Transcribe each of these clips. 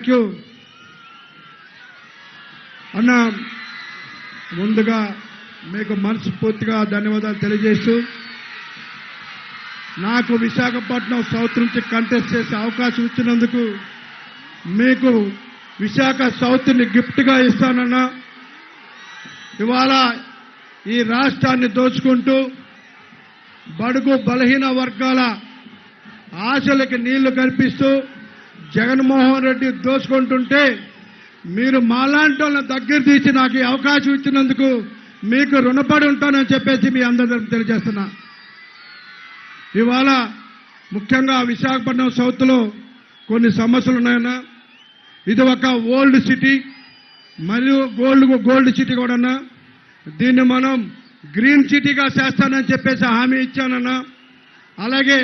Thank you. అన్న ముందుగా మీకు మనస్ఫూర్తిగా ధన్యవాదాలు తెలియజేస్తూ నాకు విశాఖపట్నం సౌత్ నుంచి కంటెస్ట్ చేసే అవకాశం ఇచ్చినందుకు మీకు విశాఖ సౌత్ని గిఫ్ట్గా ఇస్తానన్నా. ఇవాళ ఈ రాష్ట్రాన్ని దోచుకుంటూ బడుగు బలహీన వర్గాల ఆశలకి నీళ్ళు కల్పిస్తూ జగన్మోహన్ రెడ్డి దోచుకుంటుంటే మీరు మాలాంటి వాళ్ళని దగ్గర తీసి నాకు ఈ అవకాశం ఇచ్చినందుకు మీకు రుణపడి ఉంటానని చెప్పేసి మీ అందరి తెలియజేస్తున్నా. ఇవాళ ముఖ్యంగా విశాఖపట్నం సౌత్లో కొన్ని సమస్యలు ఉన్నాయన్నా ఇది ఒక ఓల్డ్ సిటీ మరియు గోల్డ్ గోల్డ్ సిటీ కూడా దీన్ని మనం గ్రీన్ సిటీగా చేస్తానని చెప్పేసి హామీ ఇచ్చానన్నా అలాగే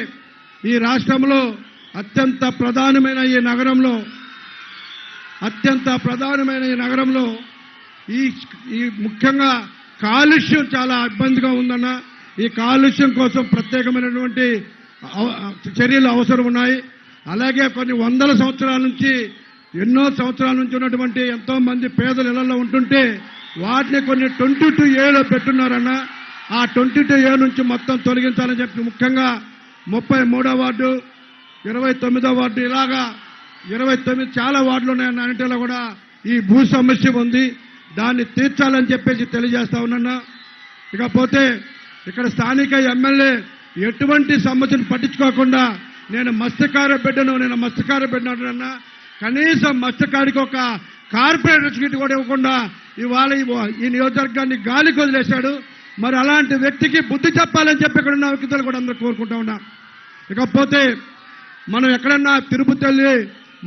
ఈ రాష్ట్రంలో అత్యంత ప్రధానమైన ఈ నగరంలో అత్యంత ప్రధానమైన ఈ నగరంలో ఈ ఈ ముఖ్యంగా కాలుష్యం చాలా ఇబ్బందిగా ఉందన్న ఈ కాలుష్యం కోసం ప్రత్యేకమైనటువంటి చర్యలు అవసరం ఉన్నాయి. అలాగే కొన్ని వందల సంవత్సరాల నుంచి ఎన్నో సంవత్సరాల నుంచి ఉన్నటువంటి ఎంతో మంది పేదలు ఇళ్ళలో ఉంటుంటే వాటిని కొన్ని ట్వంటీ టూ ఏలో పెట్టున్నారన్న ఆ ట్వంటీ టూ ఏ నుంచి మొత్తం తొలగించాలని చెప్పి ముఖ్యంగా ముప్పై మూడో వార్డు ఇరవై తొమ్మిదో వార్డు ఇలాగా ఇరవై తొమ్మిది చాలా వార్డులు ఉన్నాయన్న అన్నింటిలో కూడా ఈ భూ సమస్య ఉంది. దాన్ని తీర్చాలని చెప్పేసి తెలియజేస్తా ఉన్నా ఇకపోతే ఇక్కడ స్థానిక ఎమ్మెల్యే ఎటువంటి సమస్యను పట్టించుకోకుండా నేను మత్స్యకార బిడ్డను నేను మత్స్యకార బిడ్డను కనీసం మత్స్యకారికి ఒక కార్పొరేటర్ సీట్ కూడా ఇవ్వకుండా ఇవాళ ఈ- ఈ నియోజకవర్గాన్ని గాలికి వదిలేశాడు. మరి అలాంటి వ్యక్తికి బుద్ధి చెప్పాలని చెప్పి ఇక్కడ ఉన్న వ్యక్తులు కూడా అందరూ కోరుకుంటా ఉన్నా. ఇకపోతే మనం ఎక్కడన్నా తిరుపతి వెళ్ళి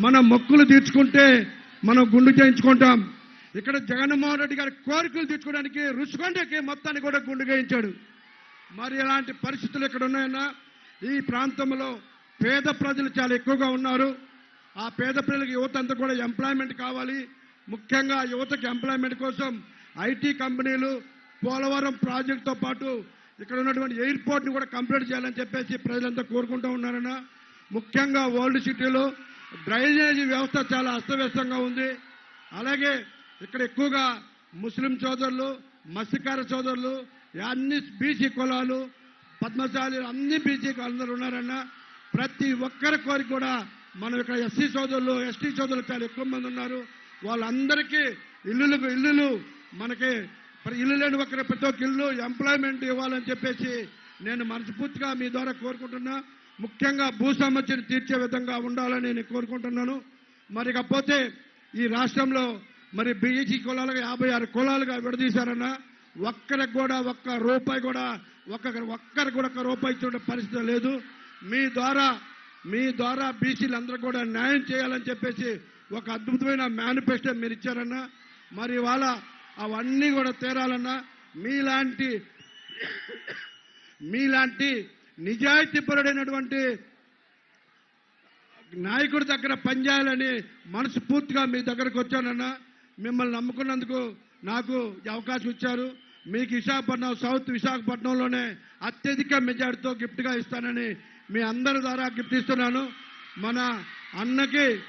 మన మొక్కులు తీర్చుకుంటే మనం గుండు చేయించుకుంటాం. ఇక్కడ జగన్మోహన్ రెడ్డి గారి కోరికలు తీర్చుకోవడానికి రుచికొండకి మొత్తాన్ని కూడా గుండు చేయించాడు. మరి ఇలాంటి పరిస్థితులు ఇక్కడ ఉన్నాయన్నా? ఈ ప్రాంతంలో పేద ప్రజలు చాలా ఎక్కువగా ఉన్నారు. ఆ పేద ప్రజలకు యువత అంతా కూడా ఎంప్లాయ్మెంట్ కావాలి. ముఖ్యంగా యువతకి ఎంప్లాయ్మెంట్ కోసం ఐటీ కంపెనీలు పోలవరం ప్రాజెక్టుతో పాటు ఇక్కడ ఉన్నటువంటి ఎయిర్పోర్ట్ని కూడా కంప్లీట్ చేయాలని చెప్పేసి ప్రజలంతా కోరుకుంటూ ఉన్నారన్నా. ముఖ్యంగా ఓల్డ్ సిటీలో డ్రైనేజీ వ్యవస్థ చాలా అస్తవ్యస్తంగా ఉంది. అలాగే ఇక్కడ ఎక్కువగా ముస్లిం సోదరులు మత్స్యకార సోదరులు అన్ని బీసీ కులాలు పద్మశాలి అన్ని బీసీ అందరూ ఉన్నారన్న. ప్రతి ఒక్కరి కోరిక కూడా మనం ఇక్కడ ఎస్సీ సోదరులు ఎస్టీ సోదరులు చాలా ఎక్కువ మంది ఉన్నారు. వాళ్ళందరికీ ఇల్లులకు ఇల్లులు మనకి ఇల్లు లేని ఒక్కరి ప్రతి ఒక్క ఇల్లు ఎంప్లాయ్మెంట్ ఇవ్వాలని చెప్పేసి నేను మనస్ఫూర్తిగా మీ ద్వారా కోరుకుంటున్నా. ముఖ్యంగా భూ సమస్యను తీర్చే విధంగా ఉండాలని నేను కోరుకుంటున్నాను. మరి కాకపోతే ఈ రాష్ట్రంలో మరి బీఈసీ కులాలుగా యాభై ఆరు కులాలుగా విడదీశారన్న ఒక్కరికి కూడా ఒక్క రూపాయి కూడా ఒక్క ఒక్కరికి కూడా ఒక్క రూపాయి ఇచ్చే పరిస్థితి లేదు. మీ ద్వారా మీ ద్వారా బీసీలందరూ కూడా న్యాయం చేయాలని చెప్పేసి ఒక అద్భుతమైన మేనిఫెస్టో మీరు ఇచ్చారన్న మరి ఇవాళ అవన్నీ కూడా తీరాలన్నా మీలాంటి మీలాంటి నిజాయితీపరుడైనటువంటి నాయకుడి దగ్గర పనిచేయాలని మనస్ఫూర్తిగా మీ దగ్గరకు వచ్చానన్నా. మిమ్మల్ని నమ్ముకున్నందుకు నాకు అవకాశం ఇచ్చారు. మీకు విశాఖపట్నం సౌత్ విశాఖపట్నంలోనే అత్యధిక మెజార్టీతో గిఫ్ట్గా ఇస్తానని మీ అందరి ద్వారా గిఫ్ట్ ఇస్తున్నాను. మన అన్నకి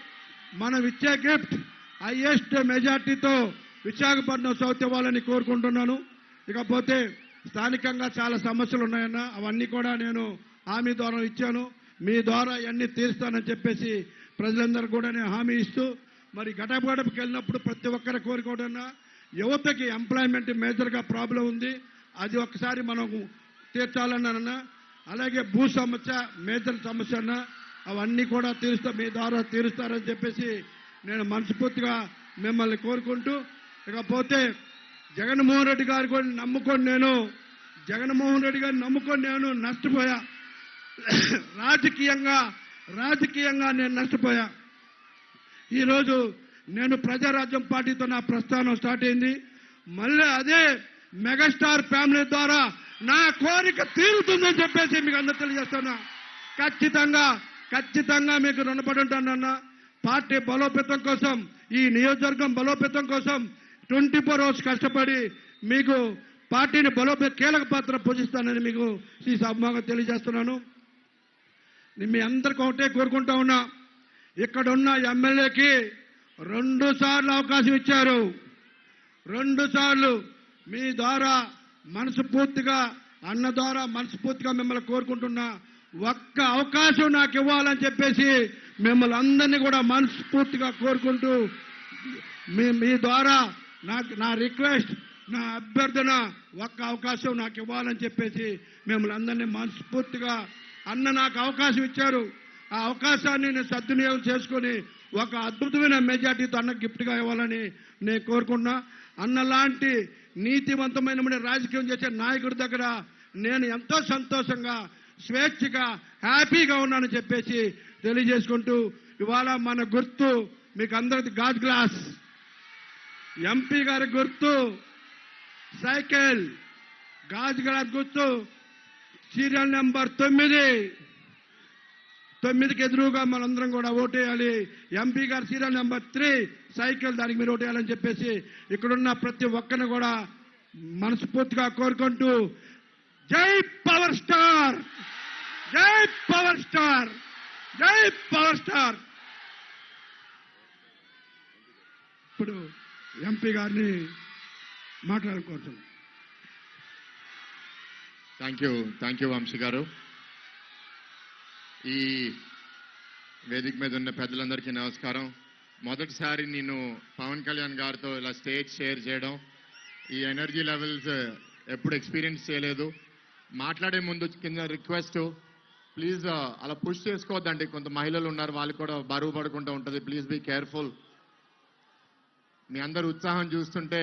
మనం ఇచ్చే గిఫ్ట్ హైయెస్ట్ మెజార్టీతో విశాఖపట్నం సౌత్ ఇవ్వాలని కోరుకుంటున్నాను. ఇకపోతే స్థానికంగా చాలా సమస్యలు ఉన్నాయన్న అవన్నీ కూడా నేను హామీ ద్వారా ఇచ్చాను. మీ ద్వారా అవన్నీ తీరుస్తానని చెప్పేసి ప్రజలందరూ కూడా నేను హామీ ఇస్తూ మరి గడప గడపకి వెళ్ళినప్పుడు ప్రతి ఒక్కరి కోరుకోవడన్నా యువతకి ఎంప్లాయ్మెంట్ మేజర్గా ప్రాబ్లం ఉంది. అది ఒకసారి మనం తీర్చాలన్నానన్నా అలాగే భూ సమస్య మేజర్ సమస్య అన్న అవన్నీ కూడా తీరుస్తా మీ ద్వారా తీరుస్తారని చెప్పేసి నేను మనస్ఫూర్తిగా మిమ్మల్ని కోరుకుంటూ ఇకపోతే జగన్మోహన్ రెడ్డి గారి కూడా నమ్ముకొని నేను జగన్మోహన్ రెడ్డి గారిని నమ్ముకొని నేను నష్టపోయా. రాజకీయంగా రాజకీయంగా నేను నష్టపోయా. ఈరోజు నేను ప్రజారాజ్యం పార్టీతో నా ప్రస్థానం స్టార్ట్ అయింది. మళ్ళీ అదే మెగాస్టార్ ఫ్యామిలీ ద్వారా నా కోరిక తీరుతుందని చెప్పేసి మీకు అందరు తెలియజేస్తున్నా. ఖచ్చితంగా ఖచ్చితంగా మీకు రుణపడి ఉంటానన్నా పార్టీ బలోపేతం కోసం ఈ నియోజకవర్గం బలోపేతం కోసం ట్వంటీ ఫోర్ అవర్స్ కష్టపడి మీకు పార్టీని బలోపే కీలక పాత్ర పోషిస్తానని మీకు ఈ సభగా తెలియజేస్తున్నాను. మీ అందరికీ ఒకటే కోరుకుంటా ఉన్నా ఇక్కడ ఉన్న ఎమ్మెల్యేకి రెండు సార్లు అవకాశం ఇచ్చారు. రెండు సార్లు మీ ద్వారా మనస్ఫూర్తిగా అన్న ద్వారా మనస్ఫూర్తిగా మిమ్మల్ని కోరుకుంటున్నా ఒక్క అవకాశం నాకు ఇవ్వాలని చెప్పేసి మిమ్మల్ని అందరినీ కూడా మనస్ఫూర్తిగా కోరుకుంటూ మీ మీ ద్వారా నాకు నా రిక్వెస్ట్ నా అభ్యర్థన ఒక్క అవకాశం నాకు ఇవ్వాలని చెప్పేసి మిమ్మల్ని అందరినీ మనస్ఫూర్తిగా అన్న నాకు అవకాశం ఇచ్చారు. ఆ అవకాశాన్ని నేను సద్వినియోగం చేసుకొని ఒక అద్భుతమైన మెజార్టీతో అన్న గిఫ్ట్గా ఇవ్వాలని నేను కోరుకున్నా అన్న లాంటి నీతివంతమైన రాజకీయం చేసే నాయకుడి దగ్గర నేను ఎంతో సంతోషంగా స్వేచ్ఛగా హ్యాపీగా ఉన్నానని చెప్పేసి తెలియజేసుకుంటూ ఇవాళ మన గుర్తు మీకు అందరికి గాజ్ గ్లాస్. ఎంపీ గారి గుర్తు సైకిల్ గాజు గారి గుర్తు సీరియల్ నెంబర్ తొమ్మిది. తొమ్మిదికి ఎదురుగా మనందరం కూడా ఓటేయాలి. ఎంపీ గారు సీరియల్ నెంబర్ త్రీ సైకిల్ దానికి మీరు ఓటేయాలని చెప్పేసి ఇక్కడున్న ప్రతి ఒక్కరిని కూడా మనస్ఫూర్తిగా కోరుకుంటూ జై పవర్ స్టార్! జై పవర్ స్టార్! జై పవర్ స్టార్! ఇప్పుడు ఎంపీ గారిని మాట్లాడుకోవచ్చు thank you thank you Vamshi గారు. ఈ వేదిక మీద ఉన్న పెద్దలందరికీ నమస్కారం. మొదటిసారి నేను పవన్ కళ్యాణ్ గారితో ఇలా స్టేజ్ షేర్ చేయడం ఈ ఎనర్జీ లెవెల్స్ ఎప్పుడు ఎక్స్పీరియన్స్ చేయలేదు. మాట్లాడే ముందు కింద రిక్వెస్ట్ ప్లీజ్ అలా పుష్ చేసుకోవద్దండి. కొంత మహిళలు ఉన్నారు వాళ్ళు కూడా బరువు పడుకుంటూ ఉంటుంది. Please be careful. మీ అందరు ఉత్సాహం చూస్తుంటే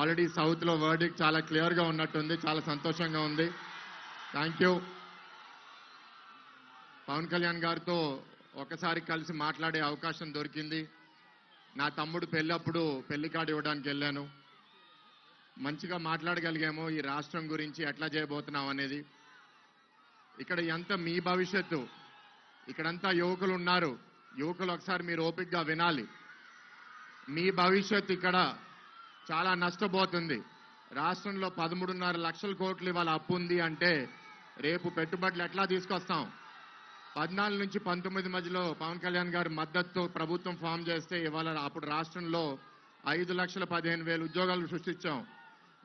ఆల్రెడీ సౌత్లో వర్డిక్ చాలా క్లియర్గా ఉన్నట్టుంది చాలా సంతోషంగా ఉంది. థ్యాంక్ యూ పవన్ కళ్యాణ్ గారితో ఒకసారి కలిసి మాట్లాడే అవకాశం దొరికింది. నా తమ్ముడు పెళ్ళప్పుడు పెళ్ళి కార్డు ఇవ్వడానికి వెళ్ళాను. మంచిగా మాట్లాడగలిగాము ఈ రాష్ట్రం గురించి ఎట్లా చేయబోతున్నాం అనేది. ఇక్కడ ఎంత మీ భవిష్యత్తు ఇక్కడంతా యువకులు ఉన్నారు. యువకులు ఒకసారి మీరు ఓపిక్గా వినాలి. మీ భవిష్యత్తు ఇక్కడ చాలా నష్టపోతుంది. రాష్ట్రంలో పదమూడున్నర లక్షల కోట్లు ఇవాళ అప్పు ఉంది అంటే రేపు పెట్టుబడులు ఎట్లా తీసుకొస్తాం? పద్నాలుగు నుంచి పంతొమ్మిది మధ్యలో పవన్ కళ్యాణ్ గారి మద్దతుతో ప్రభుత్వం ఫామ్ చేస్తే ఇవాళ అప్పుడు రాష్ట్రంలో ఐదు లక్షల పదిహేను వేలు ఉద్యోగాలు సృష్టించాం.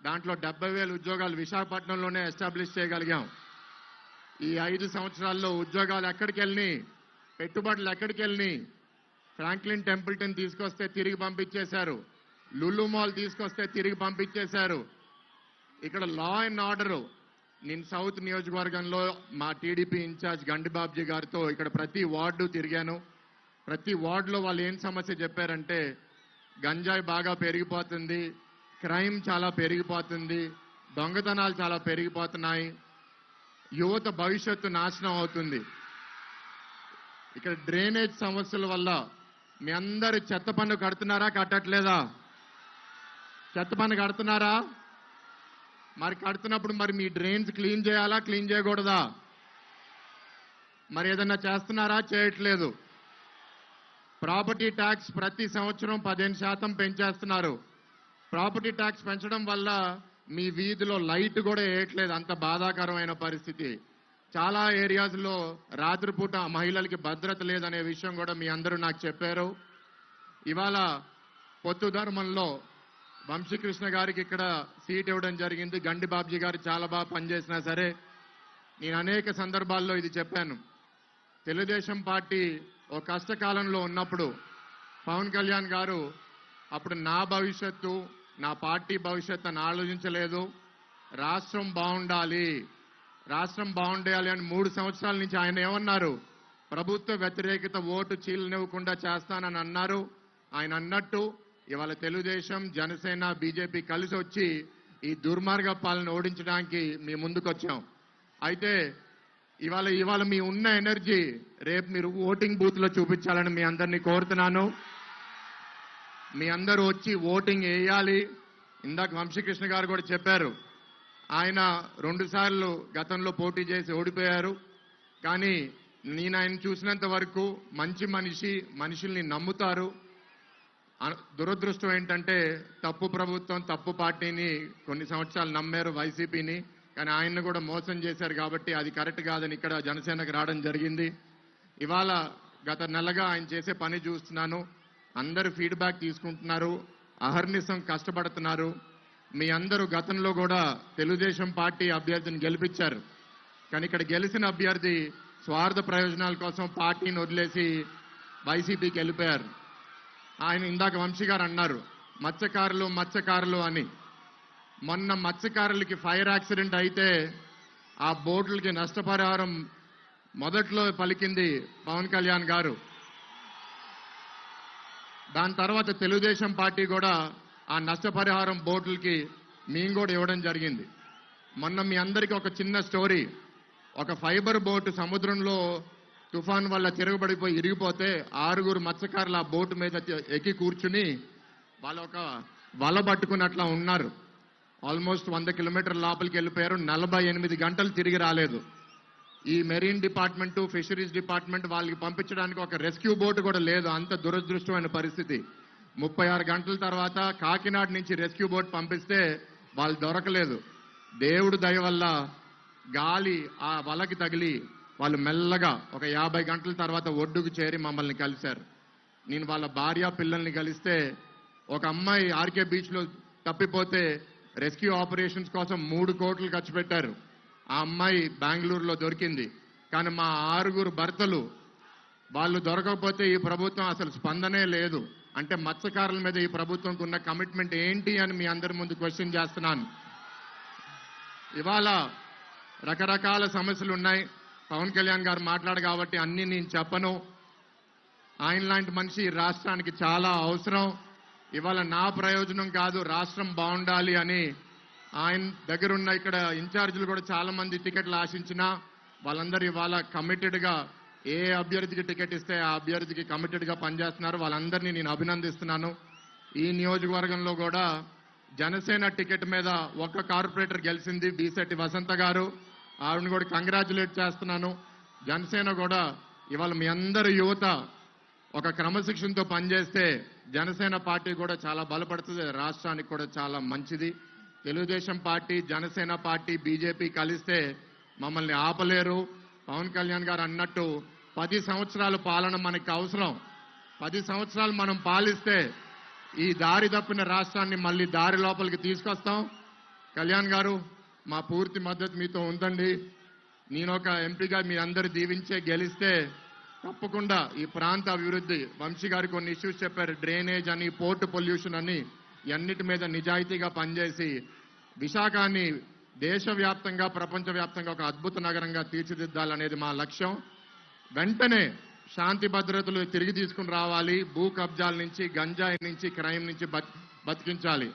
దాంట్లో డెబ్బై వేలు ఉద్యోగాలు విశాఖపట్నంలోనే ఎస్టాబ్లిష్ చేయగలిగాం. ఈ ఐదు సంవత్సరాల్లో ఉద్యోగాలు ఎక్కడికి వెళ్ళినాయి పెట్టుబడులు ఎక్కడికి వెళ్ళి ఫ్రాంక్లిన్ టెంపుల్టన్ తీసుకొస్తే తిరిగి పంపించేశారు. లులు మాల్ తీసుకొస్తే తిరిగి పంపించేశారు. ఇక్కడ లా అండ్ ఆర్డర్ నేను సౌత్ నియోజకవర్గంలో మా టీడీపీ ఇన్ఛార్జ్ గండిబాబ్జీ గారితో ఇక్కడ ప్రతి వార్డు తిరిగాను. ప్రతి వార్డులో వాళ్ళు ఏం సమస్య చెప్పారంటే గంజాయి బాగా పెరిగిపోతుంది క్రైమ్ చాలా పెరిగిపోతుంది దొంగతనాలు చాలా పెరిగిపోతున్నాయి యువత భవిష్యత్తు నాశనం అవుతుంది. ఇక్కడ డ్రైనేజ్ సమస్యల వల్ల మీ అందరు చెత్త పన్ను కడుతున్నారా కట్టట్లేదా? చెత్త పన్ను కడుతున్నారా? మరి కడుతున్నప్పుడు మరి మీ డ్రైన్స్ క్లీన్ చేయాలా క్లీన్ చేయకూడదా? మరి ఏదన్నా చేస్తున్నారా? చేయట్లేదు. ప్రాపర్టీ ట్యాక్స్ ప్రతి సంవత్సరం పదిహేను శాతం పెంచేస్తున్నారు. ప్రాపర్టీ ట్యాక్స్ పెంచడం వల్ల మీ వీధిలో లైట్ కూడా వేయట్లేదు. అంత బాధాకరమైన పరిస్థితి. చాలా ఏరియాస్లో రాత్రిపూట మహిళలకి భద్రత లేదనే విషయం కూడా మీ అందరూ నాకు చెప్పారు. ఇవాళ పొత్తు ధర్మంలో వంశీకృష్ణ గారికి ఇక్కడ సీట్ ఇవ్వడం జరిగింది. గండి బాబ్జీ గారు చాలా బాగా పనిచేసినా సరే నేను అనేక సందర్భాల్లో ఇది చెప్పాను. తెలుగుదేశం పార్టీ ఓ కష్టకాలంలో ఉన్నప్పుడు పవన్ కళ్యాణ్ గారు అప్పుడు నా భవిష్యత్తు నా పార్టీ భవిష్యత్తు అని ఆలోచించలేదు. రాష్ట్రం బాగుండాలి. రాష్ట్రం బాగుండేయాలి అని మూడు సంవత్సరాల నుంచి ఆయన ఏమన్నారు? ప్రభుత్వ వ్యతిరేకత ఓటు చీలనివ్వకుండా చేస్తానని అన్నారు. ఆయన అన్నట్టు ఇవాళ తెలుగుదేశం జనసేన బీజేపీ కలిసి వచ్చి ఈ దుర్మార్గ పాలన ఓడించడానికి మీ ముందుకొచ్చాం. అయితే ఇవాళ ఇవాళ మీ ఉన్న ఎనర్జీ రేపు మీరు ఓటింగ్ బూత్లో చూపించాలని మీ అందరినీ కోరుతున్నాను. మీ అందరూ వచ్చి ఓటింగ్ వేయాలి. ఇందాక వంశీకృష్ణ గారు కూడా చెప్పారు ఆయన రెండుసార్లు గతంలో పోటీ చేసి ఓడిపోయారు. కానీ నేను ఆయన చూసినంత వరకు మంచి మనిషి మనుషుల్ని నమ్ముతారు. దురదృష్టం ఏంటంటే తప్పు ప్రభుత్వం తప్పు పార్టీని కొన్ని సంవత్సరాలు నమ్మారు వైసీపీని. కానీ ఆయన్ని కూడా మోసం చేశారు కాబట్టి అది కరెక్ట్ కాదని ఇక్కడ జనసేనకు రావడం జరిగింది. ఇవాళ గత నెలగా ఆయన చేసే పని చూస్తున్నాను. అందరు ఫీడ్బ్యాక్ తీసుకుంటున్నారు. అహర్నిశం కష్టపడుతున్నారు. మీ అందరూ గతంలో కూడా తెలుగుదేశం పార్టీ అభ్యర్థిని గెలిపించారు. కానీ ఇక్కడ గెలిచిన అభ్యర్థి స్వార్థ ప్రయోజనాల కోసం పార్టీని వదిలేసి వైసీపీకి వెళ్ళిపోయారు. ఆయన ఇందాక వంశీ గారు అన్నారు మత్స్యకారులు మత్స్యకారులు అని. మొన్న మత్స్యకారులకి ఫైర్ యాక్సిడెంట్ అయితే ఆ బోట్లకి నష్టపరిహారం మొదట్లో పలికింది పవన్ కళ్యాణ్ గారు. దాని తర్వాత తెలుగుదేశం పార్టీ కూడా ఆ నష్టపరిహారం బోట్లకి మేము కూడా ఇవ్వడం జరిగింది. మొన్న మీ అందరికీ ఒక చిన్న స్టోరీ. ఒక ఫైబర్ బోటు సముద్రంలో తుఫాన్ వల్ల తిరగబడిపోయి ఇరిగిపోతే ఆరుగురు మత్స్యకారులు ఆ బోటు మీద ఎక్కి కూర్చుని వాళ్ళు ఒక వల పట్టుకున్నట్లా ఉన్నారు. ఆల్మోస్ట్ వంద కిలోమీటర్ లోపలికి వెళ్ళిపోయారు. నలభై ఎనిమిది గంటలు తిరిగి రాలేదు. ఈ మెరీన్ డిపార్ట్మెంటు ఫిషరీస్ డిపార్ట్మెంట్ వాళ్ళకి పంపించడానికి ఒక రెస్క్యూ బోటు కూడా లేదు. అంత దురదృష్టమైన పరిస్థితి. ముప్పై ఆరు గంటల తర్వాత కాకినాడ నుంచి రెస్క్యూ బోట్ పంపిస్తే వాళ్ళు దొరకలేదు. దేవుడు దయ వల్ల గాలి ఆ వలకి తగిలి వాళ్ళు మెల్లగా ఒక యాభై గంటల తర్వాత ఒడ్డుకు చేరి మమ్మల్ని కలిశారు. నేను వాళ్ళ భార్య పిల్లల్ని కలిస్తే ఒక అమ్మాయి ఆర్కే బీచ్లో తప్పిపోతే రెస్క్యూ ఆపరేషన్స్ కోసం మూడు కోట్లు ఖర్చు పెట్టారు. ఆ అమ్మాయి బెంగళూరులో దొరికింది. కానీ మా ఆరుగురు భర్తలు వాళ్ళు దొరకకపోతే ఈ ప్రభుత్వం అసలు స్పందనే లేదు. అంటే మత్స్యకారుల మీద ఈ ప్రభుత్వంకు ఉన్న కమిట్మెంట్ ఏంటి అని మీ అందరి ముందు క్వశ్చన్ చేస్తున్నాను. ఇవాళ రకరకాల సమస్యలు ఉన్నాయి. పవన్ కళ్యాణ్ గారు మాట్లాడు కాబట్టి అన్ని నేను చెప్పను. ఆయన లాంటి మనిషి ఈ రాష్ట్రానికి చాలా అవసరం. ఇవాళ నా ప్రయోజనం కాదు రాష్ట్రం బాగుండాలి అని ఆయన దగ్గరున్న ఇక్కడ ఇన్ఛార్జీలు కూడా చాలా మంది టికెట్లు ఆశించినా వాళ్ళందరూ ఇవాళ కమిటెడ్గా ఏ అభ్యర్థికి టికెట్ ఇస్తే ఆ అభ్యర్థికి కమిటెడ్గా పనిచేస్తున్నారు. వాళ్ళందరినీ నేను అభినందిస్తున్నాను. ఈ నియోజకవర్గంలో కూడా జనసేన టికెట్ మీద ఒక్క కార్పొరేటర్ గెలిచింది బీసెట్టి వసంత గారు. ఆవిడని కూడా కంగ్రాచులేట్ చేస్తున్నాను. జనసేన కూడా ఇవాళ మీ అందరు యువత ఒక క్రమశిక్షణతో పనిచేస్తే జనసేన పార్టీ కూడా చాలా బలపడుతుంది. రాష్ట్రానికి కూడా చాలా మంచిది. Telugu Desam party Janasena party BJP కలిస్తే మమ్మల్ని ఆపలేరు. పవన్ కళ్యాణ్ గారు అన్నట్టు పది సంవత్సరాల పాలన మనకి అవసరం. పది సంవత్సరాలు మనం పాలిస్తే ఈ దారి తప్పిన రాష్ట్రాన్ని మళ్ళీ దారి లోపలికి తీసుకొస్తాం. కళ్యాణ్ గారు మా పూర్తి మద్దతు మీతో ఉందండి. నేను ఒక ఎంపీగా మీ అందరు దీవించే గెలిస్తే తప్పకుండా ఈ ప్రాంత అభివృద్ధి వంశీ గారు కొన్ని ఇష్యూస్ చెప్పారు డ్రైనేజ్ అని పోర్ట్ పొల్యూషన్ అని అన్నిటి మీద నిజాయితీగా పనిచేసి విశాఖని దేశవ్యాప్తంగా ప్రపంచవ్యాప్తంగా ఒక అద్భుత నగరంగా తీర్చిదిద్దాలనేది మా లక్ష్యం. వెంటనే శాంతి భద్రతలు తిరిగి తీసుకుని రావాలి. భూ కబ్జాల నుంచి గంజాయి నుంచి క్రైమ్ నుంచి బతికించాలి.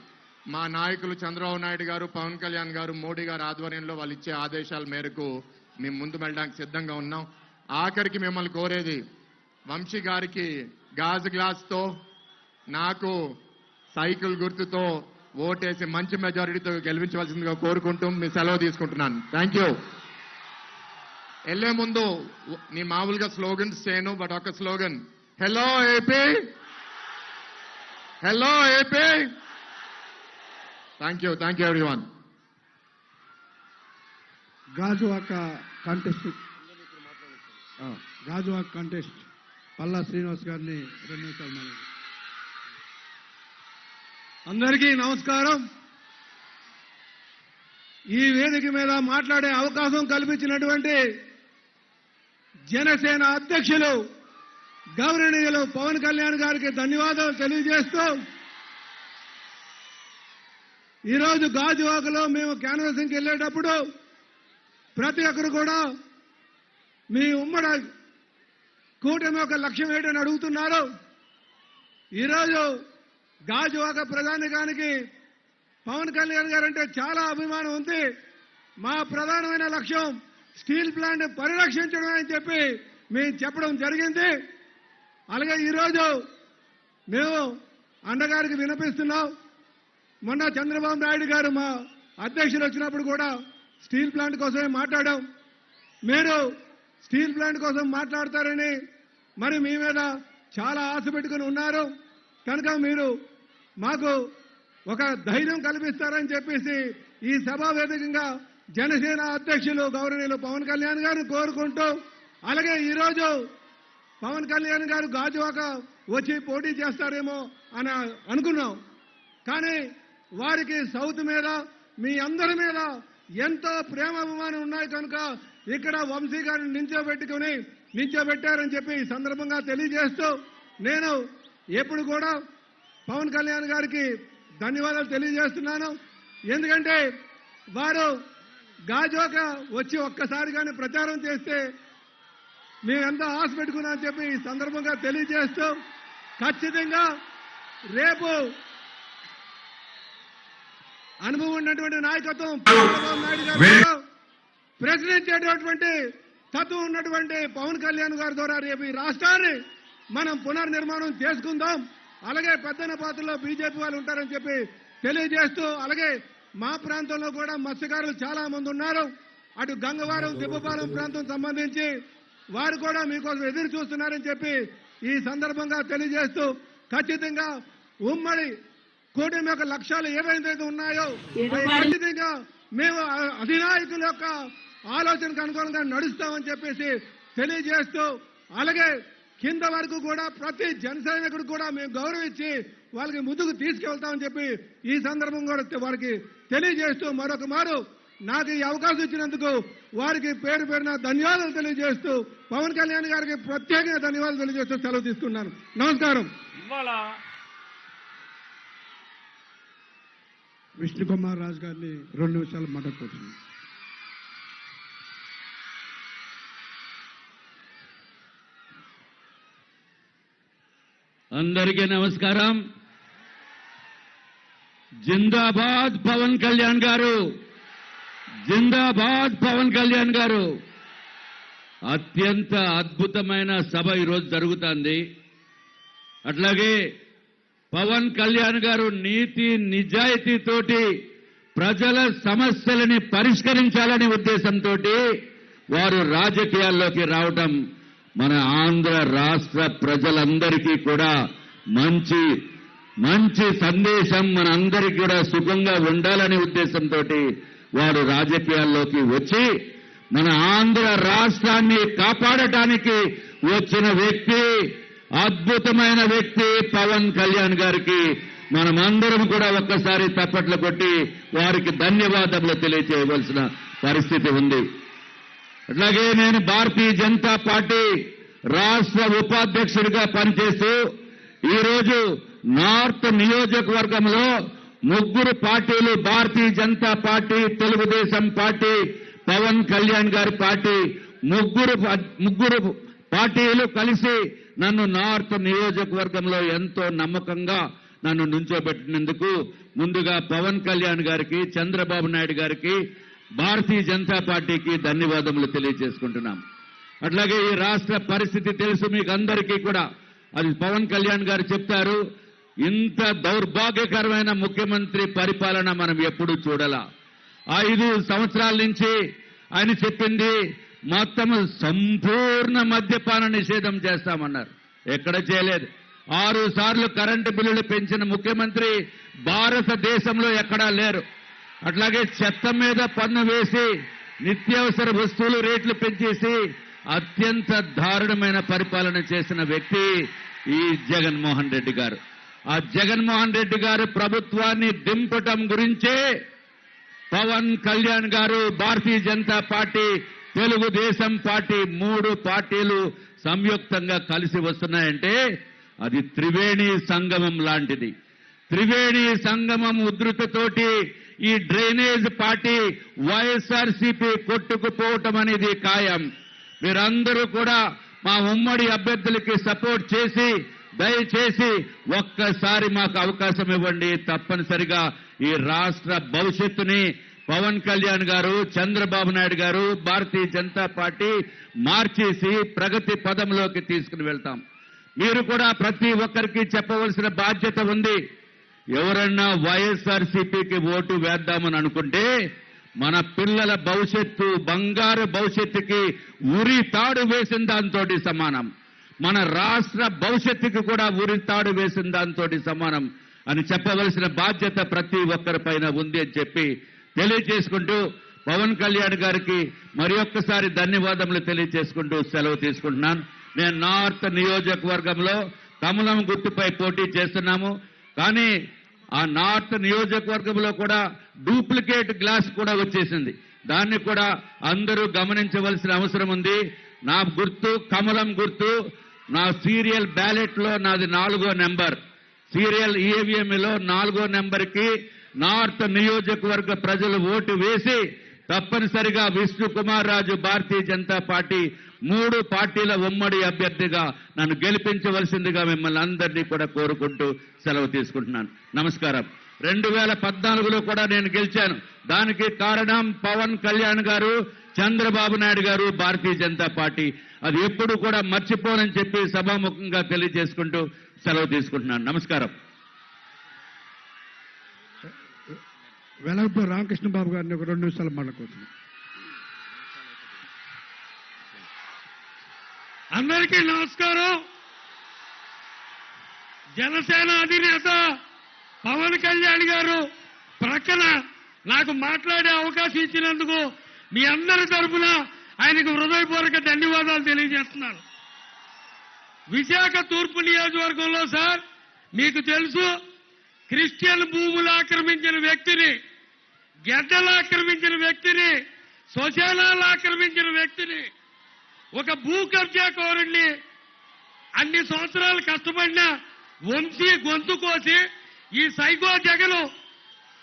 మా నాయకులు చంద్రబాబు నాయుడు గారు పవన్ కళ్యాణ్ గారు మోడీ గారు ఆధ్వర్యంలో వాళ్ళు ఇచ్చే ఆదేశాల మేరకు మేము ముందు వెళ్ళడానికి సిద్ధంగా ఉన్నాం. ఆఖరికి మిమ్మల్ని కోరేది వంశీ గారికి గాజు గ్లాస్తో నాకు సైకిల్ గుర్తుతో ఓటేసి మంచి మెజారిటీతో గెలిపించవలసిందిగా కోరుకుంటూ మీ సెలవు తీసుకుంటున్నాను. Thank you. వెళ్ళే ముందు నీ మామూలుగా స్లోగన్స్ చేయను బట్ ఒక slogan. Hello AP hello AP thank you thank you everyone Gajuwaka contest Gajuwaka contest Palla Srinivas గారిని రెండు నిమిషాలు మనం అందరికీ నమస్కారం. ఈ వేదిక మీద మాట్లాడే అవకాశం కల్పించినటువంటి జనసేన అధ్యక్షులు గౌరవనీయులు పవన్ కళ్యాణ్ గారికి ధన్యవాదాలు తెలియజేస్తూ ఈరోజు గాజువాకలో మేము క్యాన్వసింగ్కి వెళ్ళేటప్పుడు ప్రతి ఒక్కరు కూడా మీ ఉమ్మడి కూటమి ఒక లక్ష్యం ఏంటని అడుగుతున్నారు. ఈరోజు గాజువాక ప్రధానికానికి పవన్ కళ్యాణ్ గారు అంటే చాలా అభిమానం ఉంది. మా ప్రధానమైన లక్ష్యం స్టీల్ ప్లాంట్ పరిరక్షించడం అని చెప్పి మేము చెప్పడం జరిగింది. అలాగే ఈరోజు మేము అన్నగారికి వినిపిస్తున్నాం. మొన్న చంద్రబాబు నాయుడు గారు మా అధ్యక్షులు వచ్చినప్పుడు కూడా స్టీల్ ప్లాంట్ కోసమే మాట్లాడాం. మీరు స్టీల్ ప్లాంట్ కోసం మాట్లాడతారని మరి మీ మీద చాలా ఆశ పెట్టుకుని ఉన్నారు. కనుక మీరు మాకు ఒక ధైర్యం కల్పిస్తారని చెప్పేసి ఈ సభా వేదికగా జనసేన అధ్యక్షులు గౌరవనీయులు పవన్ కళ్యాణ్ గారిని కోరుకుంటూ అలాగే ఈరోజు పవన్ కళ్యాణ్ గారు గాజువాక వచ్చి పోటీ చేస్తారేమో అని అనుకున్నాం. కానీ వారికి సౌత్ మీద మీ అందరి మీద ఎంతో ప్రేమ అభిమానం ఉన్నాయి కనుక ఇక్కడ వంశీ గారిని నించోబెట్టుకుని నించోబెట్టారని చెప్పి ఈ సందర్భంగా తెలియజేస్తూ నేను ఎప్పుడు కూడా పవన్ కళ్యాణ్ గారికి ధన్యవాదాలు తెలియజేస్తున్నాను. ఎందుకంటే వారు గాజోక వచ్చి ఒక్కసారి కానీ ప్రచారం చేస్తే మేము ఎంత ఆశ పెట్టుకున్నాం అని చెప్పి ఈ సందర్భంగా తెలియజేస్తూ ఖచ్చితంగా రేపు అనుభవం ఉన్నటువంటి నాయకత్వం చంద్రబాబు నాయుడు గారు ప్రశ్నించేటటువంటి తత్వం ఉన్నటువంటి పవన్ కళ్యాణ్ గారి ద్వారా రేపు ఈ రాష్ట్రాన్ని మనం పునర్నిర్మాణం చేసుకుందాం. అలాగే పెద్దన పాత్రలో బీజేపీ వాళ్ళు ఉంటారని చెప్పి తెలియజేస్తూ అలాగే మా ప్రాంతంలో కూడా మత్స్యకారులు చాలా మంది ఉన్నారు. అటు గంగవారం దిబ్బపాలెం ప్రాంతం సంబంధించి వారు కూడా మీకోసం ఎదురు చూస్తున్నారని చెప్పి ఈ సందర్భంగా తెలియజేస్తూ ఖచ్చితంగా ఉమ్మడి కూటమి యొక్క లక్ష్యాలు ఏవైతే ఉన్నాయో ఖచ్చితంగా మేము అధినాయకుల యొక్క ఆలోచనకు అనుగుణంగా నడుస్తామని చెప్పేసి తెలియజేస్తూ అలాగే కింద వరకు కూడా ప్రతి జన సైనికుడు కూడా మేము గౌరవించి వాళ్ళకి ముందుకు తీసుకెళ్తామని చెప్పి ఈ సందర్భం కూడా వారికి తెలియజేస్తూ మరొక మారు నాకు ఈ అవకాశం ఇచ్చినందుకు వారికి పేరు పేరున ధన్యవాదాలు తెలియజేస్తూ పవన్ కళ్యాణ్ గారికి ప్రత్యేకంగా ధన్యవాదాలు తెలియజేస్తూ సెలవు తీసుకున్నాను. నమస్కారం. ఇవాళ విష్ణు కుమార్ రాజు గారిని రెండు నిమిషాలు మాట్లాడుకోవచ్చు అందరికీ నమస్కారం. జిందాబాద్ పవన్ కళ్యాణ్ గారు. జిందాబాద్ పవన్ కళ్యాణ్ గారు. అత్యంత అద్భుతమైన సభ ఈరోజు జరుగుతుంది. అట్లాగే పవన్ కళ్యాణ్ గారు నీతి నిజాయితీతోటి ప్రజల సమస్యలని పరిష్కరించాలనే ఉద్దేశంతో వారు రాజకీయాల్లోకి రావటం మన ఆంధ్ర రాష్ట్ర ప్రజలందరికీ కూడా మంచి మంచి సందేశం మన అందరికీ కూడా సుఖంగా ఉండాలనే ఉద్దేశంతో వారు రాజకీయాల్లోకి వచ్చి మన ఆంధ్ర రాష్ట్రాన్ని కాపాడటానికి వచ్చిన వ్యక్తి అద్భుతమైన వ్యక్తి పవన్ కళ్యాణ్ గారికి మనమందరం కూడా ఒక్కసారి తప్పట్లు కొట్టి వారికి ధన్యవాదములు తెలియజేయవలసిన పరిస్థితి ఉంది. అట్లాగే నేను భారతీయ జనతా పార్టీ రాష్ట్ర ఉపాధ్యక్షుడిగా పనిచేస్తూ ఈరోజు నార్త్ నియోజకవర్గంలో ముగ్గురు పార్టీలు భారతీయ జనతా పార్టీ తెలుగుదేశం పార్టీ పవన్ కళ్యాణ్ గారి పార్టీ ముగ్గురు ముగ్గురు పార్టీలు కలిసి నన్ను నార్త్ నియోజకవర్గంలో ఎంతో నమ్మకంగా నన్ను నుంచోబెట్టినందుకు ముందుగా పవన్ కళ్యాణ్ గారికి చంద్రబాబు నాయుడు గారికి భారతీయ జనతా పార్టీకి ధన్యవాదములు తెలియజేసుకుంటున్నాం. అట్లాగే ఈ రాష్ట్ర పరిస్థితి తెలుసు మీకు అందరికీ కూడా. అది పవన్ కళ్యాణ్ గారు చెప్తారు ఇంత దౌర్భాగ్యకరమైన ముఖ్యమంత్రి పరిపాలన మనం ఎప్పుడూ చూడాల. ఐదు సంవత్సరాల నుంచి ఆయన చెప్పింది మొత్తం సంపూర్ణ మద్యపాన నిషేధం చేస్తామన్నారు. ఎక్కడ చేయలేదు. ఆరు సార్లు కరెంటు బిల్లులు పెంచిన ముఖ్యమంత్రి భారతదేశంలో ఎక్కడా లేరు. అట్లాగే చెత్త మీద పన్ను వేసి నిత్యావసర వస్తువులు రేట్లు పెంచేసి అత్యంత దారుణమైన పరిపాలన చేసిన వ్యక్తి ఈ జగన్మోహన్ రెడ్డి గారు. ఆ జగన్మోహన్ రెడ్డి గారు ప్రభుత్వాన్ని దింపటం గురించే పవన్ కళ్యాణ్ గారు భారతీయ జనతా పార్టీ తెలుగుదేశం పార్టీ మూడు పార్టీలు సంయుక్తంగా కలిసి వస్తున్నాయంటే అది త్రివేణి సంగమం లాంటిది. త్రివేణి సంగమం ఉధృతతోటి ఈ డ్రైనేజ్ పార్టీ వైఎస్ఆర్సీపీ కొట్టుకుపోవటం అనేది ఖాయం. మీరందరూ కూడా మా ఉమ్మడి అభ్యర్థులకి సపోర్ట్ చేసి దయచేసి ఒక్కసారి మాకు అవకాశం ఇవ్వండి. తప్పనిసరిగా ఈ రాష్ట్ర భవిష్యత్తుని పవన్ కళ్యాణ్ గారు చంద్రబాబు నాయుడు గారు భారతీయ జనతా పార్టీ మార్చేసి ప్రగతి పదంలోకి తీసుకుని వెళ్తాం. మీరు కూడా ప్రతి ఒక్కరికి చెప్పవలసిన బాధ్యత ఉంది. ఎవరన్నా వైఎస్ఆర్సీపీకి ఓటు వేద్దామని అనుకుంటే మన పిల్లల భవిష్యత్తు బంగారు భవిష్యత్తుకి ఉరి తాడు వేసిన దాంతో సమానం. మన రాష్ట్ర భవిష్యత్తుకి కూడా ఉరి తాడు వేసిన దాంతో సమానం అని చెప్పవలసిన బాధ్యత ప్రతి ఒక్కరిపైన ఉంది అని చెప్పి తెలియజేసుకుంటూ పవన్ కళ్యాణ్ గారికి మరి ఒక్కసారి ధన్యవాదములు తెలియజేసుకుంటూ సెలవు తీసుకుంటున్నాను. నేను నార్త్ నియోజకవర్గంలో కమలం గుర్తుపై పోటీ చేస్తున్నాము. కానీ ఆ నార్త్ నియోజకవర్గంలో కూడా డూప్లికేట్ గ్లాస్ కూడా వచ్చేసింది. దాన్ని కూడా అందరూ గమనించవలసిన అవసరం ఉంది. నా గుర్తు కమలం గుర్తు నా సీరియల్ బ్యాలెట్లో నాది నాలుగో నెంబర్. సీరియల్ ఈవీఎంలో నాలుగో నెంబర్కి నార్త్ నియోజకవర్గ ప్రజలు ఓటు వేసి తప్పనిసరిగా విష్ణు కుమార్ రాజు భారతీయ జనతా పార్టీ మూడు పార్టీల ఉమ్మడి అభ్యర్థిగా నన్ను గెలిపించవలసిందిగా మిమ్మల్ని అందరినీ కూడా కోరుకుంటూ సెలవు తీసుకుంటున్నాను. నమస్కారం. రెండు వేల పద్నాలుగులో కూడా నేను గెలిచాను. దానికి కారణం పవన్ కళ్యాణ్ గారు చంద్రబాబు నాయుడు గారు భారతీయ జనతా పార్టీ. అది ఎప్పుడు కూడా మర్చిపోనని చెప్పి సభాముఖంగా తెలియజేసుకుంటూ సెలవు తీసుకుంటున్నాను. నమస్కారం. వెలగపూడి రామకృష్ణ బాబు గారిని ఒక రెండు నిమిషాలు మాట్లాడుకోవచ్చు. అందరికీ నమస్కారం. జనసేన అధినేత పవన్ కళ్యాణ్ గారు ప్రక్కన నాకు మాట్లాడే అవకాశం ఇచ్చినందుకు మీ అందరి తరఫున ఆయనకు హృదయపూర్వక ధన్యవాదాలు తెలియజేస్తున్నాను. విశాఖ తూర్పు నియోజకవర్గంలో సార్ మీకు తెలుసు క్రిస్టియన్ భూములు ఆక్రమించిన వ్యక్తిని గెడ్డలు ఆక్రమించిన వ్యక్తిని శ్మశానాలు ఆక్రమించిన వ్యక్తిని ఒక భూ కబ్జా కోరుణ్ణి అన్ని సంవత్సరాలు కష్టపడిన వంశీ గొంతు కోసి ఈ సైకో జగలు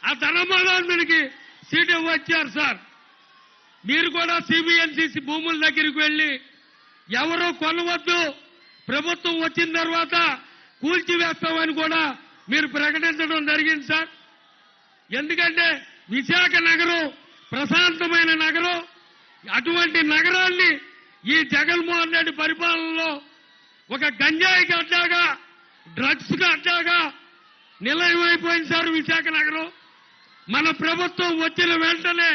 ఆ ధనమానానికి సీట్ వచ్చారు సార్. మీరు కూడా సిబిఎన్సిసి భూముల దగ్గరికి వెళ్ళి ఎవరో కొనవద్దు ప్రభుత్వం వచ్చిన తర్వాత కూల్చివేస్తామని కూడా మీరు ప్రకటించడం జరిగింది సార్. ఎందుకంటే విశాఖ నగరం ప్రశాంతమైన నగరం. అటువంటి నగరాన్ని ఈ జగన్మోహన్ రెడ్డి పరిపాలనలో ఒక గంజాయికి అడ్డాగా డ్రగ్స్కి అడ్డాగా నిలయమైపోయింది సార్ విశాఖ నగరం మన ప్రభుత్వం వచ్చిన వెంటనే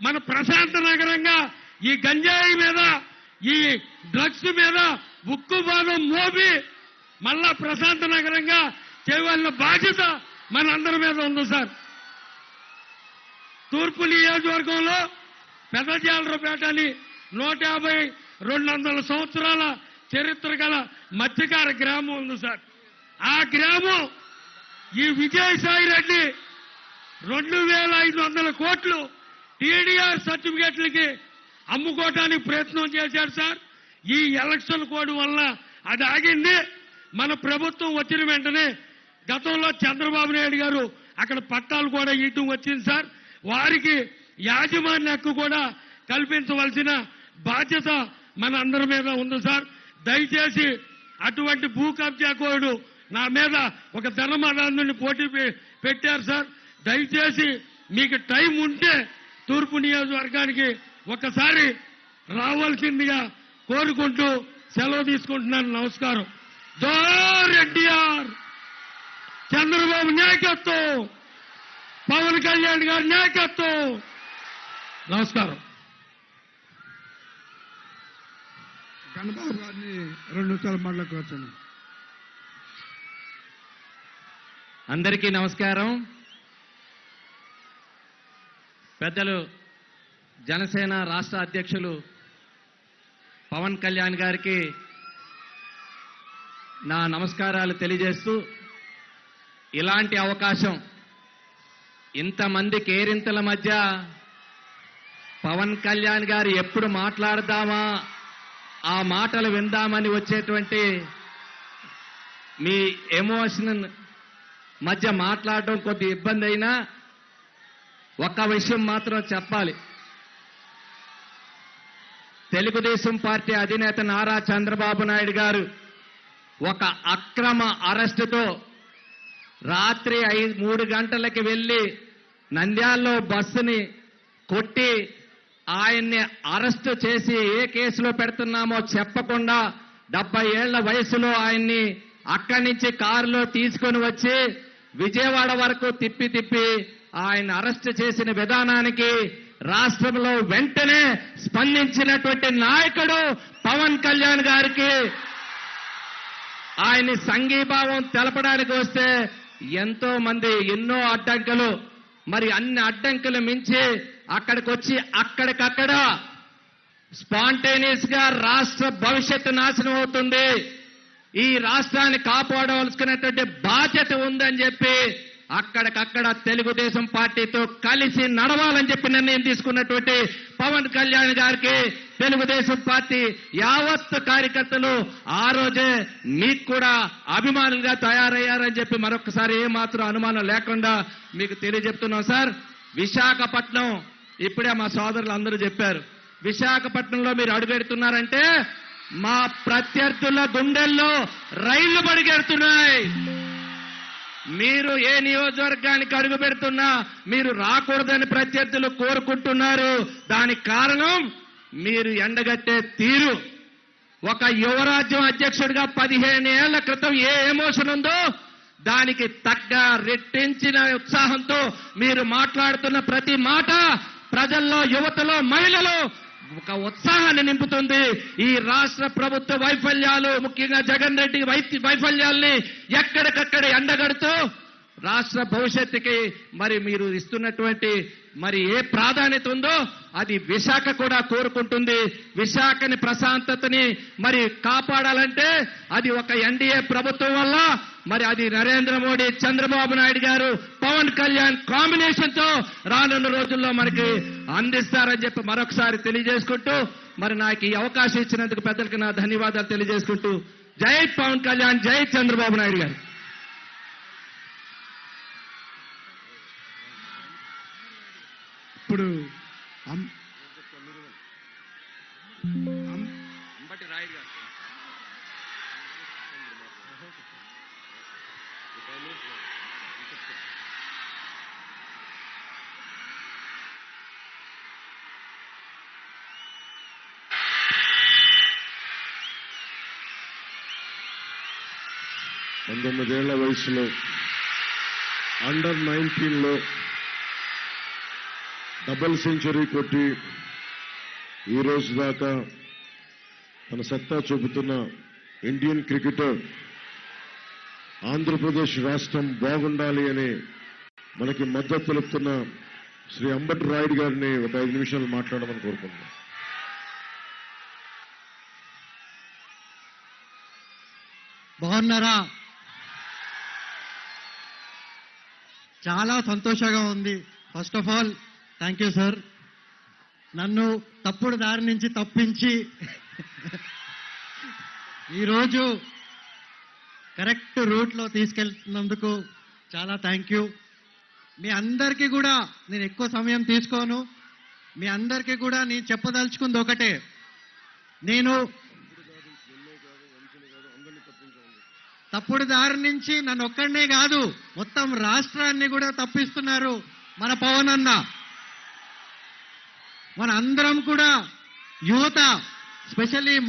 మన ప్రశాంత నగరంగా ఈ గంజాయి మీద ఈ డ్రగ్స్ మీద ఉక్కు భాగం మోపి మళ్ళా ప్రశాంత నగరంగా చేయవలసిన బాధ్యత మన అందరి మీద ఉంది సార్. తూర్పు నియోజకవర్గంలో పెదజాలరపేట అని నూట యాభై రెండు వందల సంవత్సరాల చరిత్ర గల మత్స్యకార గ్రామం ఉంది సార్. ఆ గ్రామం ఈ విజయసాయి రెడ్డి రెండు వేల ఐదు వందల కోట్లు టీడీఆర్ సర్టిఫికెట్లకి అమ్ముకోవటానికి ప్రయత్నం చేశారు సార్. ఈ ఎలక్షన్ కోడ్ వల్ల అది ఆగింది. మన ప్రభుత్వం వచ్చిన వెంటనే గతంలో చంద్రబాబు నాయుడు గారు అక్కడ పట్టాలు కూడా ఇవ్వటం వచ్చింది సార్. వారికి యాజమాన్య హక్కు కూడా కల్పించవలసిన బాధ్యత మన అందరి మీద ఉంది సార్. దయచేసి అటువంటి భూ కబ్జా కోడు నా మీద ఒక ధనమానాన్ని పోటీ పె- పెట్టారు సార్. దయచేసి మీకు టైం ఉంటే తూర్పు నియోజకవర్గానికి ఒకసారి రావాల్సిందిగా కోరుకుంటూ సెలవు తీసుకుంటున్నాను. నమస్కారం. జోర్ ఎన్టీఆర్ చంద్రబాబు నాయకత్వం. పవన్ కళ్యాణ్ గారి నాయకత్వం. నమస్కారం. కన్నబాబు గారిని రెండు నిమిషాలు మాట్లాడుకోవచ్చు అందరికీ నమస్కారం. పెద్దలు జనసేన రాష్ట్ర అధ్యక్షులు పవన్ కళ్యాణ్ గారికి నా నమస్కారాలు తెలియజేస్తూ ఇలాంటి అవకాశం ఇంతమంది కేరింతల మధ్య పవన్ కళ్యాణ్ గారు ఎప్పుడు మాట్లాడదామా? ఆ మాటలు విందామని వచ్చేటువంటి మీ ఎమోషన్ మధ్య మాట్లాడడం కొద్ది ఇబ్బంది అయినా ఒక్క విషయం మాత్రం చెప్పాలి. తెలుగుదేశం పార్టీ అధినేత నారా చంద్రబాబు నాయుడు గారు ఒక అక్రమ అరెస్టుతో రాత్రి ఐదు మూడు గంటలకి వెళ్ళి నంద్యాల్లో బస్సుని కొట్టి ఆయన్ని అరెస్ట్ చేసి ఏ కేసులో పెడుతున్నామో చెప్పకుండా డెబ్బై ఏళ్ళ వయసులో ఆయన్ని అక్కడి నుంచి కారులో తీసుకొని వచ్చి విజయవాడ వరకు తిప్పి తిప్పి ఆయన అరెస్ట్ చేసిన విధానానికి రాష్ట్రంలో వెంటనే స్పందించినటువంటి నాయకుడు పవన్ కళ్యాణ్ గారికి ఆయన్ని సంఘీభావం తెలపడానికి వస్తే ఎంతో మంది ఎన్నో అడ్డంకులు మరి అన్ని అడ్డంకులు మించి అక్కడికి వచ్చి అక్కడికక్కడ స్పాంటేనియస్గా రాష్ట్ర భవిష్యత్తు నాశనం అవుతుంది. ఈ రాష్ట్రాన్ని కాపాడవలసినటువంటి బాధ్యత ఉందని చెప్పి అక్కడికక్కడ తెలుగుదేశం పార్టీతో కలిసి నడవాలని చెప్పి నిర్ణయం తీసుకున్నటువంటి పవన్ కళ్యాణ్ గారికి తెలుగుదేశం పార్టీ యావత్ కార్యకర్తలు ఆ రోజే మీకు కూడా అభిమానులుగా తయారయ్యారని చెప్పి మరొకసారి ఏమాత్రం అనుమానం లేకుండా మీకు తెలియజెప్తున్నాం సార్. విశాఖపట్నం ఇప్పుడే మా సోదరులు అందరూ చెప్పారు. విశాఖపట్నంలో మీరు అడుగెడుతున్నారంటే మా ప్రత్యర్థుల గుండెల్లో రైళ్ళు పడిగెడుతున్నాయి మీరు ఏ నియోజకవర్గానికి అడుగు పెడుతున్నా మీరు రాకూడదని ప్రత్యర్థులు కోరుకుంటున్నారు. దానికి కారణం మీరు ఎండగట్టే తీరు. ఒక యువరాజ్యం అధ్యక్షుడిగా పదిహేను ఏళ్ళ క్రితం ఏ ఎమోషన్ ఉందో దానికి తగ్గ రెట్టించిన ఉత్సాహంతో మీరు మాట్లాడుతున్న ప్రతి మాట ప్రజల్లో యువతలో మహిళలు ఒక ఉత్సాహాన్ని నింపుతుంది. ఈ రాష్ట్ర ప్రభుత్వ వైఫల్యాలు ముఖ్యంగా జగన్ రెడ్డి వై- వైఫల్యాల్ని ఎక్కడికక్కడ ఎండగడుతూ రాష్ట్ర భవిష్యత్తుకి మరి మీరు ఇస్తున్నటువంటి మరి ఏ ప్రాధాన్యత ఉందో అది విశాఖ కూడా కోరుకుంటుంది. విశాఖని ప్రశాంతతని మరి కాపాడాలంటే అది ఒక ఎన్డీఏ ప్రభుత్వం వల్ల మరి అది నరేంద్ర మోడీ చంద్రబాబు నాయుడు గారు పవన్ కళ్యాణ్ కాంబినేషన్తో రానున్న రోజుల్లో మనకి అందిస్తారని చెప్పి మరొకసారి తెలియజేసుకుంటూ మరి నాకు ఈ అవకాశం ఇచ్చినందుకు పెద్దలకు నా ధన్యవాదాలు తెలియజేసుకుంటూ జై పవన్ కళ్యాణ్ జై చంద్రబాబు నాయుడు గారు ఇప్పుడు పంతొమ్మిదేళ్ళ వయసులో అండర్ నైన్టీన్లో డబుల్ సెంచరీ కొట్టి ఈ రోజు దాకా తన సత్తా చూపుతున్న ఇండియన్ క్రికెటర్ ఆంధ్రప్రదేశ్ రాష్ట్రం బాగుండాలి అని మనకి మద్దతు తెలుపుతున్న శ్రీ అంబటి రాయుడు గారిని ఒక ఐదు నిమిషాలు మాట్లాడమని కోరుకుంటున్నాం బాగున్నారా? చాలా సంతోషంగా ఉంది. First of all thank you sir నన్ను తప్పుడు దారి నుంచి తప్పించి ఈరోజు కరెక్ట్ రూట్లో తీసుకెళ్తున్నందుకు చాలా థ్యాంక్ యూ మీ అందరికీ కూడా నేను ఎక్కువ సమయం తీసుకోను. మీ అందరికీ కూడా నేను చెప్పదలుచుకుంది ఒకటే. నేను తప్పుడు దారి నుంచి నన్ను ఒక్కడనే కాదు మొత్తం రాష్ట్రాన్ని కూడా తప్పిస్తున్నారు మన పవన్ అన్న. మన అందరం కూడా యువత స్పెషల్లీ